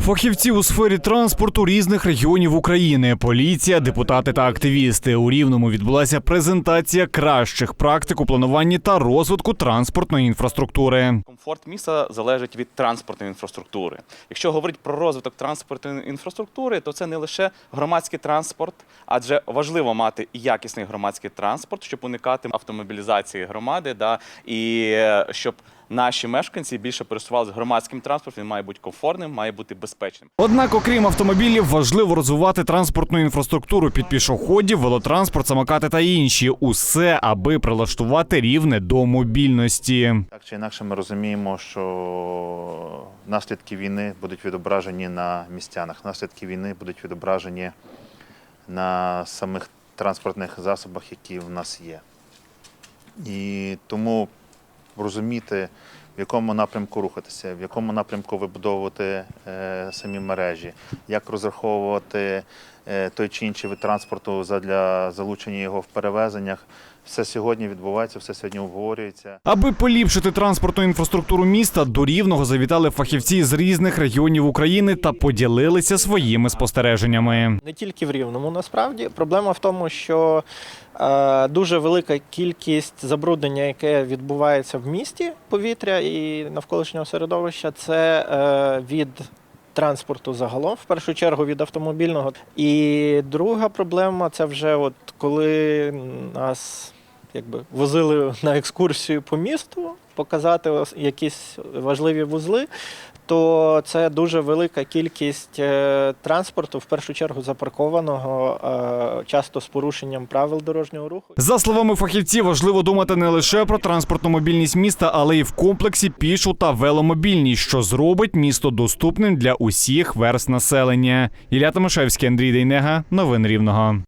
Фахівці у сфері транспорту різних регіонів України, поліція, депутати та активісти. У Рівному відбулася презентація кращих практик у плануванні та розвитку транспортної інфраструктури. Комфорт міста залежить від транспортної інфраструктури. Якщо говорити про розвиток транспортної інфраструктури, то це не лише громадський транспорт, адже важливо мати якісний громадський транспорт, щоб уникати автомобілізації громади, да, і е, щоб наші мешканці більше пересувалися громадським транспортом. Він має бути комфортним, має бути безпечним. Однак, окрім автомобілів, важливо розвивати транспортну інфраструктуру під пішоходів, велотранспорт, самокати та інші. Усе, аби прилаштувати рівне до мобільності. Так чи інакше, ми розуміємо, що наслідки війни будуть відображені на містянах, наслідки війни будуть відображені на самих транспортних засобах, які в нас є. І тому розуміти, в якому напрямку рухатися, в якому напрямку вибудовувати е, самі мережі, як розраховувати е, той чи інший вид транспорту для залучення його в перевезеннях. Все сьогодні відбувається, все сьогодні обговорюється. Аби поліпшити транспортну інфраструктуру міста, до рівного завітали фахівці з різних регіонів України та поділилися своїми спостереженнями. Не тільки в Рівному, насправді. Проблема в тому, що е, дуже велика кількість забруднення, яке відбувається в місті повітря і навколишнього середовища, це е, від транспорту загалом, в першу чергу від автомобільного. І друга проблема це вже от коли нас якби возили на екскурсію по місту, показати якісь важливі вузли. То це дуже велика кількість е, транспорту, в першу чергу запаркованого, е, часто з порушенням правил дорожнього руху. За словами фахівців, важливо думати не лише про транспортну мобільність міста, але й в комплексі пішу та веломобільність, що зробить місто доступним для усіх верст населення. Ілля Томашевський, Андрій Дейнега, новини Рівного.